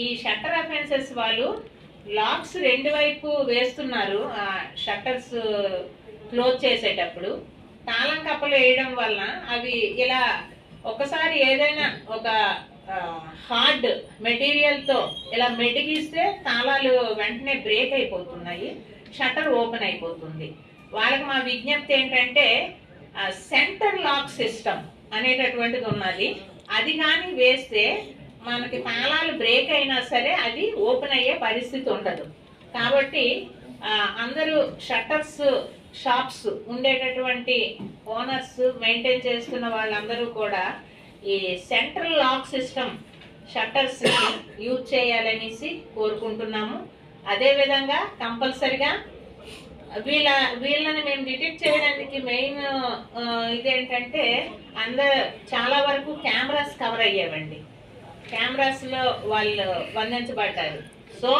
ఈ shutter offences వాళ్ళు లాక్స్ రెండు వైపు వేస్తున్నారు ఆ షట్టర్స్ క్లోజ్ చేసేటప్పుడు. తాళం కప్పలు వేయడం వలన అవి ఇలా ఒకసారి ఏదైనా ఒక హార్డ్ మెటీరియల్తో ఇలా మెటిగిస్తే తాళాలు వెంటనే బ్రేక్ అయిపోతున్నాయి షట్టర్ ఓపెన్ అయిపోతుంది. వాళ్ళకి మా విజ్ఞప్తి ఏంటంటే సెంటర్ లాక్ సిస్టమ్ అనేటటువంటిది ఉన్నది. అది కానీ వేస్తే మనకి తాళాలు బ్రేక్ అయినా సరే అది ఓపెన్ అయ్యే పరిస్థితి ఉండదు. కాబట్టి అందరూ షట్టర్స్ షాప్స్ ఉండేటటువంటి ఓనర్స్ మెయింటైన్ చేస్తున్న వాళ్ళందరూ కూడా ఈ central lock system shutters use చేయాలనేసి కోరుకుంటున్నాము. అదేవిధంగా కంపల్సరిగా వీళ్ళ వీళ్ళని మేము డిటెక్ట్ చేయడానికి మెయిన్ ఇదేంటంటే అంద చాలా వరకు కెమెరాస్ కవర్ అయ్యేవండి. కెమెరాస్లో వాళ్ళు బంధించబడ్డారు సో